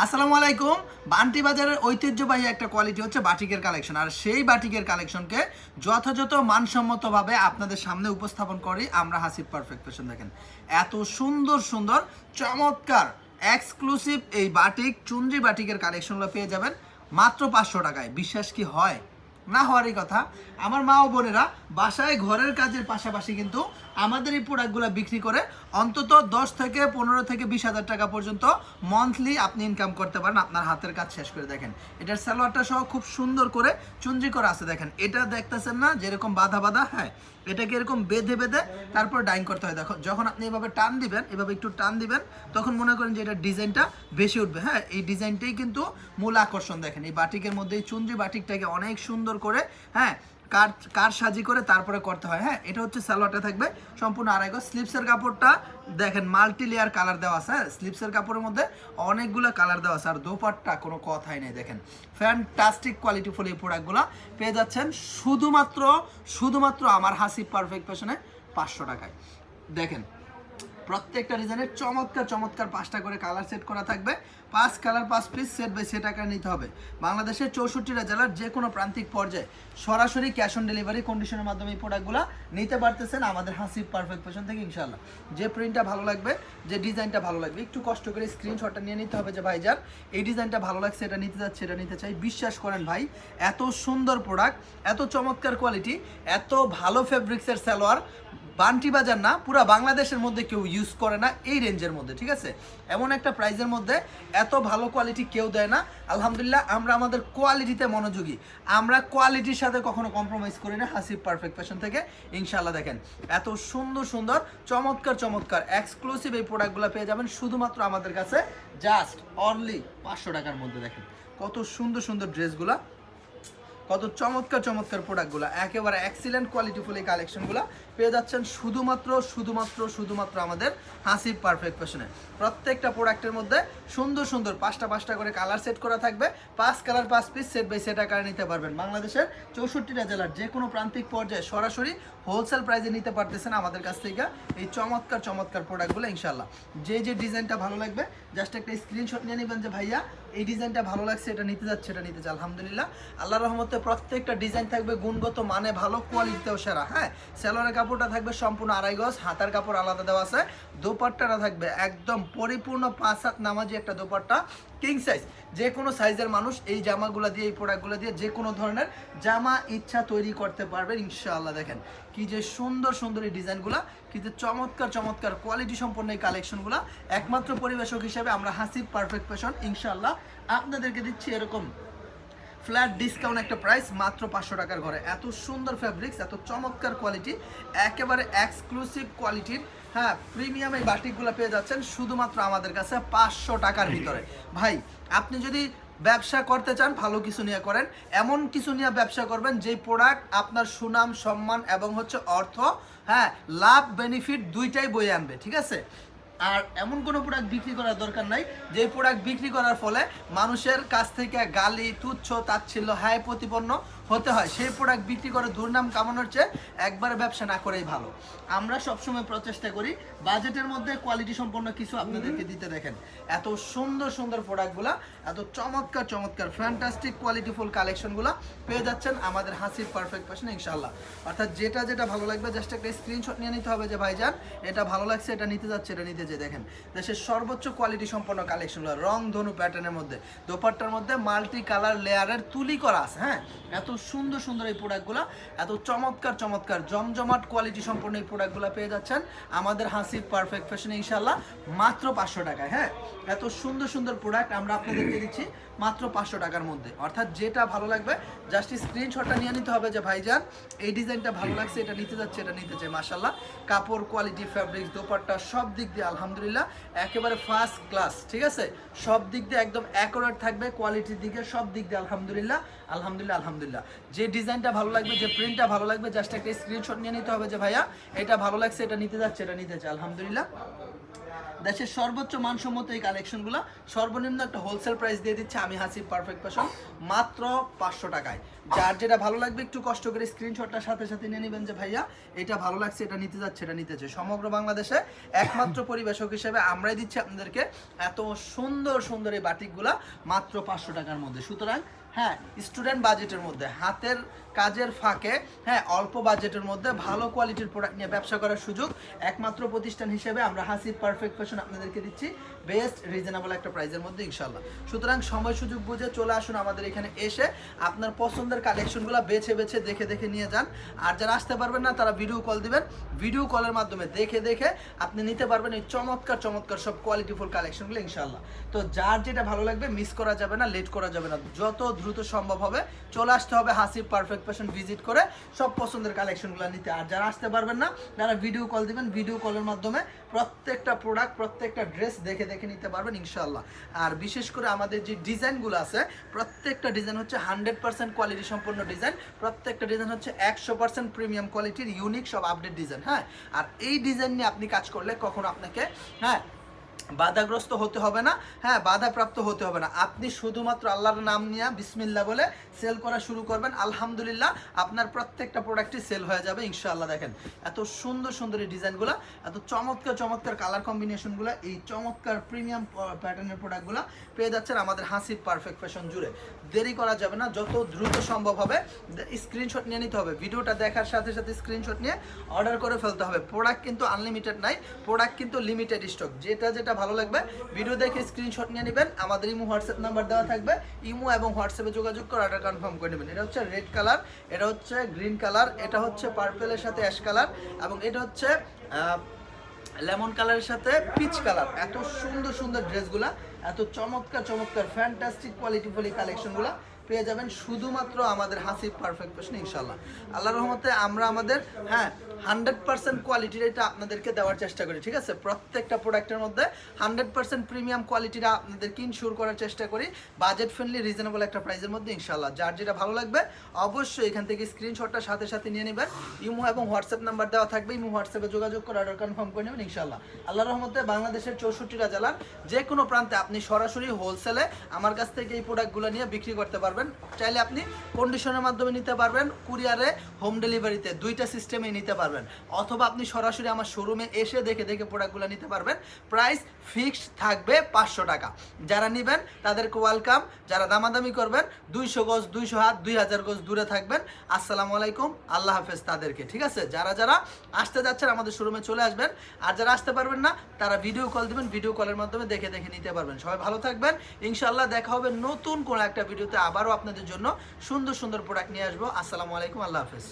আসসালামু আলাইকুম। বান্টি বাজারের ঐতিহ্যবাহী একটা কোয়ালিটি হচ্ছে বাটিকের কালেকশন আর সেই বাটিকের কালেকশনকে যথাযথ মানসম্মতভাবে আপনাদের সামনে উপস্থাপন করি। আমরা হাসিব পারফেক্ট ফ্যাশন দেখেন। এত সুন্দর সুন্দর, চমৎকার এক্সক্লুসিভ এই বাটিক চুন্দ্রি বাটিকের কালেকশনগুলো পেয়ে যাবেন মাত্র পাঁচশো টাকায়। বিশ্বাস কি হয়? না হওয়ারই কথা। আমার মা ও বোনেরা বাসায় ঘরের কাজের পাশাপাশি কিন্তু আমাদের এই প্রোডাক্টগুলো বিক্রি করে অন্তত দশ থেকে পনেরো থেকে বিশ হাজার টাকা পর্যন্ত মান্থলি আপনি ইনকাম করতে পারেন, আপনার হাতের কাজ শেষ করে দেখেন। এটার সালোয়ারটা সহ খুব সুন্দর করে চুঞ্জি করা আছে দেখেন। এটা দেখতেছেন না, যেরকম বাধা বাধা হ্যাঁ? এটাকে এরকম বেঁধে বেঁধে তারপর ডাইং করতে হয়? দেখো, যখন আপনি এভাবে টান দিবেন, এভাবে একটু টান দিবেন, তখন মনে করেন যে এটা ডিজাইনটা বেশি উঠবে। হ্যাঁ এই ডিজাইনটাই কিন্তু মূল আকর্ষণ দেখেন। এই বাটিকের মধ্যে এই চুনরি বাটিকটাকে অনেক সুন্দর করে হ্যাঁ কার কার সাজি করে তারপরে করতে হয়। হ্যাঁ এটা হচ্ছে সালোয়ারটা থাকবে। সম্পূর্ণ আড়াই গজ স্লিপসের কাপড়টা, দেখেন মাল্টি লেয়ার কালার দেওয়া আছে হ্যাঁ স্লিপসের কাপড়ের মধ্যে অনেকগুলো কালার দেওয়া আছে, আর দোপাট্টা কোনো কথাই নেই, দেখেন। ফ্যান্টাস্টিক কোয়ালিটি ফুল এই প্রোডাক্টগুলো পেয়ে যাচ্ছেন শুধুমাত্র শুধুমাত্র আমার হাসি পারফেক্ট ফ্যাশনে পাঁচশো টাকায়। দেখেন প্রত্যেকটা ডিজাইনের চমৎকার চমৎকার পাঁচটা করে কালার সেট করা থাকবে। পাঁচ কালার পাঁচ পিস সেট বাই সেট আকার নিতে হবে। বাংলাদেশের চৌষট্টিটা জেলার যে কোনো প্রান্তিক পর্যায়ে সরাসরি ক্যাশ অন ডেলিভারি কন্ডিশনের মাধ্যমে এই প্রোডাক্টগুলো নিতে পারতেছেন আমাদের হাসিব পারফেক্ট ফ্যাশন থেকে ইনশাল্লাহ যে প্রিন্টটা ভালো লাগবে, যে ডিজাইনটা ভালো লাগবে, একটু কষ্ট করে স্ক্রিনশটটা নিয়ে নিতে হবে যে ভাই ভাইজান, এই ডিজাইনটা ভালো লাগছে, এটা নিতে যাচ্ছে এটা নিতে চাই। বিশ্বাস করেন ভাই, এত সুন্দর প্রোডাক্ট এত চমৎকার কোয়ালিটি এত ভালো ফেব্রিক্সের সালোয়ার বান্টি বাজার না, পুরা বাংলাদেশের মধ্যে কেউ ইউজ করে না এই রেঞ্জের মধ্যে, ঠিক আছে? এমন একটা প্রাইজের মধ্যে এত ভালো কোয়ালিটি কেউ দেয় না। আলহামদুলিল্লাহ, আমরা আমাদের কোয়ালিটিতে মনোযোগী। আমরা কোয়ালিটির সাথে কখনো কম্প্রোমাইজ করি না হাসিব পারফেক্ট ফ্যাশন থেকে। ইনশাল্লাহ দেখেন, এত সুন্দর সুন্দর, চমৎকার চমৎকার এক্সক্লুসিভ এই প্রোডাক্টগুলো পেয়ে যাবেন শুধুমাত্র আমাদের কাছে জাস্ট অনলি পাঁচশো টাকার মধ্যে, দেখেন। কত সুন্দর সুন্দর ড্রেসগুলা কত চমৎকার চমৎকার প্রোডাক্টগুলো একেবারে এক্সিলেন্ট কোয়ালিটিফুল এই কালেকশনগুলো পেয়ে যাচ্ছেন শুধুমাত্র শুধুমাত্র শুধুমাত্র আমাদের হাসিব পারফেক্ট ফ্যাশনে প্রত্যেকটা প্রোডাক্টের মধ্যে সুন্দর সুন্দর পাঁচটা পাঁচটা করে কালার সেট করা থাকবে। পাঁচ কালার পাঁচ পিস সেট বাই সেট আকারে নিতে পারবেন। বাংলাদেশের চৌষট্টিটা জেলার যে কোনো প্রান্তিক পর্যায়ে সরাসরি হোলসেল প্রাইসে নিতে পারতেছেন আমাদের কাছ থেকে এই চমৎকার চমৎকার প্রোডাক্টগুলো ইনশাল্লাহ যে যে ডিজাইনটা ভালো লাগবে জাস্ট একটা স্ক্রিনশট নিয়ে নেবেন যে, ভাইয়া, এই ডিজাইনটা ভালো লাগছে, এটা নিতে যাচ্ছে, এটা নিতে চাই আলহামদুলিল্লাহ। আল্লাহ রহমতে প্রত্যেকটা ডিজাইন থাকবে, গুণগত মানে ভালো কোয়ালিটিতেও সেরা হ্যাঁ? সেলোয়ারের কাপড়টা থাকবে সম্পূর্ণ আড়াই গজ, হাতার কাপড় আলাদা দেওয়া আছে। দোপাট্টাটা থাকবে একদম পরিপূর্ণ পাঁচ হাত নামাজি একটা দোপাট্টা কিং সাইজ যে কোনো সাইজের মানুষ এই জামাগুলো দিয়ে, এই প্রোডাক্টগুলো দিয়ে যে কোনো ধরনের জামা ইচ্ছা তৈরি করতে পারবেন ইনশাআল্লাহ। দেখেন কি যে সুন্দর সুন্দর এই ডিজাইনগুলো কিন্তু চমৎকার চমৎকার কোয়ালিটি সম্পন্ন এই কালেকশনগুলো একমাত্র পরিবেশক হিসেবে আমরা হাসিব পারফেক্ট ফ্যাশন ইনশাআল্লাহ। আপনাদেরকে দিচ্ছি এরকম ফ্ল্যাট ডিসকাউন্ট একটা প্রাইস, মাত্র পাঁচশো টাকার ঘরে। এত সুন্দর ফ্যাব্রিক্স এত চমৎকার কোয়ালিটি একেবারে এক্সক্লুসিভ কোয়ালিটির হ্যাঁ প্রিমিয়াম এই বাটিকগুলো পেয়ে যাচ্ছেন শুধুমাত্র আমাদের কাছে পাঁচশো টাকার ভিতরে। ভাই, আপনি যদি ব্যবসা করতে চান, ভালো কিছু নিয়ে করেন, এমন কিছু নিয়ে ব্যবসা করবেন, যেই প্রোডাক্ট আপনার সুনাম, সম্মান এবং হচ্ছে অর্থ হ্যাঁ লাভ বেনিফিট দুইটাই বয়ে আনবে, ঠিক আছে? আর এমন কোনো প্রোডাক্ট বিক্রি করার দরকার নাই। যে প্রোডাক্ট বিক্রি করার ফলে মানুষের কাছ থেকে গালি, তুচ্ছ, তাচ্ছিল্য, হায় প্রতিপন্ন হতে হয়। সেই প্রোডাক্ট বিক্রি করে দুর্নাম কামানোর চেয়ে একবার ব্যবসা না করেই ভালো। আমরা সবসময় প্রচেষ্টা করি বাজেটের মধ্যে কোয়ালিটি সম্পন্ন কিছু আপনাদেরকে দিতে দেখেন। এত সুন্দর সুন্দর প্রোডাক্টগুলা এত চমৎকার চমৎকার ফ্যান্টাস্টিক কোয়ালিটিফুল কালেকশনগুলো পেয়ে যাচ্ছেন আমাদের হাসির পারফেক্ট ফ্যাশন ইনশাল্লাহ অর্থাৎ যেটা যেটা ভালো লাগবে জাস্ট একটা স্ক্রিনশট নিয়ে নিতে হবে যে, ভাইজান, এটা ভালো লাগছে, এটা নিতে যাচ্ছে, এটা নিতে যে দেখেন। দেশের সর্বোচ্চ কোয়ালিটি সম্পন্ন কালেকশনগুলো রং, ধনু প্যাটার্নের মধ্যে। দোপাট্টার মধ্যে মাল্টি কালার লেয়ারের তুলি করা আছে হ্যাঁ? এত সুন্দর সুন্দর এই প্রোডাক্টগুলো এত চমৎকার চমৎকার, জমজমাট কোয়ালিটি সম্পন্ন এই প্রোডাক্টগুলো পেয়ে যাচ্ছেন আমাদের হাসির পারফেক্ট ফ্যাশনে ইনশাল্লাহ মাত্র পাঁচশো টাকায় হ্যাঁ? এত সুন্দর সুন্দর প্রোডাক্ট আমরা আপনাদেরকে দিচ্ছি। মাত্র পাঁচশো টাকার মধ্যে। অর্থাৎ যেটা ভালো লাগবে জাস্ট স্ক্রিনশটটা নিয়ে নিতে হবে যে, ভাইজান, এই ডিজাইনটা ভালো লাগছে, এটা নিতে যাচ্ছে, এটা নিতে চাই। মাসাল্লাহ কাপড় কোয়ালিটি ফ্যাব্রিক্স দোপাট্টা, সব দিক দিয়ে আলহামদুলিল্লাহ, একেবারে ফার্স্ট ক্লাস ঠিক আছে? সব দিক দিয়ে একদম অ্যাকোরেট থাকবে কোয়ালিটির দিকে সব দিক দিয়ে আলহামদুলিল্লাহ আলহামদুলিল্লাহ আলহামদুলিল্লাহ। যে ডিজাইনটা ভালো লাগবে, যে প্রিন্টটা ভালো লাগবে জাস্ট একটা স্ক্রিনশট নিয়ে নিতে হবে যে, ভাইয়া, এটা ভালো লাগছে, এটা নিতে যাচ্ছে, এটা নিতে চাই। আলহামদুলিল্লাহ। দেশের সর্বোচ্চ মানসম্মত এই কালেকশনগুলো সর্বনিম্ন একটা হোলসেল প্রাইস দিয়ে দিচ্ছে আমি হাসিব পারফেক্ট ফ্যাশন মাত্র পাঁচশো টাকায়। যার যেটা ভালো লাগবে একটু কষ্ট করে স্ক্রিনশটটার সাথে সাথে নিয়ে নেবেন যে ভাইয়া, এটা ভালো লাগছে, এটা নিতে যাচ্ছে, এটা নিতে চাই সমগ্র বাংলাদেশে একমাত্র পরিবেশক হিসেবে আমরাই দিচ্ছি আপনাদেরকে এত সুন্দর সুন্দর এই বাটিকগুলা মাত্র পাঁচশো টাকার মধ্যে। সুতরাং হ্যাঁ স্টুডেন্ট বাজেটের মধ্যে, হাতের কাজের ফাঁকে হ্যাঁ অল্প বাজেটের মধ্যে ভালো কোয়ালিটির প্রোডাক্ট নিয়ে ব্যবসা করার সুযোগ। একমাত্র প্রতিষ্ঠান হিসেবে আমরা হাসিব পারফেক্ট ফ্যাশন আপনাদেরকে দিচ্ছি বেস্ট রিজনেবল একটা প্রাইসের মধ্যে ইনশাল্লাহ সুতরাং সময় সুযোগ বুঝে চলে আসুন আমাদের এখানে এসে, আপনার পছন্দের কালেকশনগুলো বেছে বেছে দেখে দেখে নিয়ে যান। আর যারা আসতে পারবেন না, তারা ভিডিও কল দিবেন। ভিডিও কলের মাধ্যমে দেখে দেখে আপনি নিতে পারবেন এই চমৎকার চমৎকার সব কোয়ালিটিফুল কালেকশনগুলো ইনশাল্লাহ তো যার যেটা ভালো লাগবে মিস করা যাবে না লেট করা যাবে না। যত দ্রুত সম্ভব হবে, চলে আসতে হবে হাসিব পারফেক্ট ফ্যাশন ভিজিট করে সব পছন্দের কালেকশনগুলো নিতে। আর যারা আসতে পারবেন না তারা ভিডিও কল দিবেন ভিডিও কলের মাধ্যমে প্রত্যেকটা প্রোডাক্ট প্রত্যেকটা ড্রেস দেখে দেখে নিতে পারবেন ইনশাল্লাহ আর বিশেষ করে আমাদের যে ডিজাইনগুলো আছে, প্রত্যেকটা ডিজাইন হচ্ছে হান্ড্রেড পার্সেন্ট কোয়ালিটি সম্পন্ন ডিজাইন। প্রত্যেকটা ডিজাইন হচ্ছে একশো পার্সেন্ট প্রিমিয়াম কোয়ালিটির ইউনিক সব আপডেট ডিজাইন হ্যাঁ? আর এই ডিজাইন নিয়ে আপনি কাজ করলে কখনো আপনাকে হ্যাঁ বাধাগ্রস্ত হতে হবে না। হ্যাঁ বাধাপ্রাপ্ত হতে হবে না। আপনি শুধুমাত্র আল্লাহর নাম নিয়ে বিসমিল্লা বলে সেল করা শুরু করবেন। আলহামদুলিল্লাহ, আপনার প্রত্যেকটা প্রোডাক্টই সেল হয়ে যাবে, ইনশাআল্লাহ দেখেন। এত সুন্দর সুন্দর এই ডিজাইনগুলো, এত চমৎকার চমৎকার কালার কম্বিনেশনগুলো এই চমৎকার প্রিমিয়াম প্যাটার্নের প্রোডাক্টগুলো পেয়ে যাচ্ছেন আমাদের হাসিব পারফেক্ট ফ্যাশন জুড়ে। দেরি করা যাবে না, যত দ্রুত সম্ভব হবে স্ক্রিনশট নিয়ে নিতে হবে। ভিডিওটা দেখার সাথে সাথে স্ক্রিনশট নিয়ে অর্ডার করে ফেলতে হবে। প্রোডাক্ট কিন্তু আনলিমিটেড নাই প্রোডাক্ট কিন্তু লিমিটেড স্টক যেটা যেটা ভালো লাগবে ভিডিও দেখে স্ক্রিনশট নিয়ে নেবেন। আমাদের ইমো হোয়াটসঅ্যাপ নাম্বার দেওয়া থাকবে। ইমো এবং হোয়াটসঅ্যাপে যোগাযোগ করে অর্ডার কনফার্ম করে নেবেন। এটা হচ্ছে রেড কালার এটা হচ্ছে গ্রিন কালার এটা হচ্ছে পার্পেলের সাথে অ্যাশ কালার এবং এটা হচ্ছে লেমন কালারের সাথে পিচ কালার এত সুন্দর সুন্দর ড্রেসগুলা, এত চমৎকার চমৎকার ফ্যান্টাস্টিক কোয়ালিটিফুল কালেকশনগুলো পেয়ে যাবেন শুধুমাত্র আমাদের হাসিব পারফেক্ট ফ্যাশন ইনশাল্লাহ আল্লাহ রহমতে আমরা আমাদের হ্যাঁ হান্ড্রেড পার্সেন্ট কোয়ালিটির এটা আপনাদেরকে দেওয়ার চেষ্টা করি, ঠিক আছে? প্রত্যেকটা প্রোডাক্টের মধ্যে হান্ড্রেড পার্সেন্ট প্রিমিয়াম কোয়ালিটিটা আপনাদেরকে ইনশিওর করার চেষ্টা করি বাজেট ফ্রেন্ডলি রিজনেবল একটা প্রাইসের মধ্যে ইনশাল্লাহ যার যেটা ভালো লাগবে, অবশ্যই এখান থেকে স্ক্রিনশটটা সাথে সাথে নিয়ে নেবেন। ইমো এবং হোয়াটসঅ্যাপ নাম্বার দেওয়া থাকবে, ইমো, হোয়াটসঅ্যাপে যোগাযোগ করে অর্ডার কনফার্ম করে নেবেন ইনশাল্লাহ আল্লাহ রহমতে বাংলাদেশের চৌষট্টিটা জেলার যে কোনো প্রান্তে আপনি সরাসরি হোলসেলে আমার কাছ থেকে এই প্রোডাক্টগুলো নিয়ে বিক্রি করতে পারবেন। চাইলে আপনি কন্ডিশনের মাধ্যমে নিতে পারবেন কুরিয়ারে হোম ডেলিভারিতে দুইটা সিস্টেমে নিতে পারবেন। অথবা আপনি সরাসরি আমার শোরুমে এসে দেখে দেখে প্রোডাক্টগুলো নিতে পারবেন। প্রাইস ফিক্সড থাকবে পাঁচশো টাকা। যারা নেবেন, তাদেরকে ওয়েলকাম যারা দামাদামি করবেন, দুইশো গজ, দুইশো হাত, দুই হাজার গজ দূরে থাকবেন। আসসালামু আলাইকুম, আল্লাহ হাফেজ তাদেরকে, ঠিক আছে? যারা যারা আসতে যাচ্ছেন আমাদের শোরুমে চলে আসবেন, আর যারা আসতে পারবেন না, তারা ভিডিও কল দিবেন ভিডিও কলের মাধ্যমে দেখে দেখে নিতে পারবেন। সবাই ভালো থাকবেন। ইনশাল্লাহ দেখা হবে নতুন কোনো একটা ভিডিওতে আবারও আপনাদের জন্য সুন্দর সুন্দর প্রোডাক্ট নিয়ে আসব। আসসালামু আলাইকুম, আল্লাহ হাফেজ।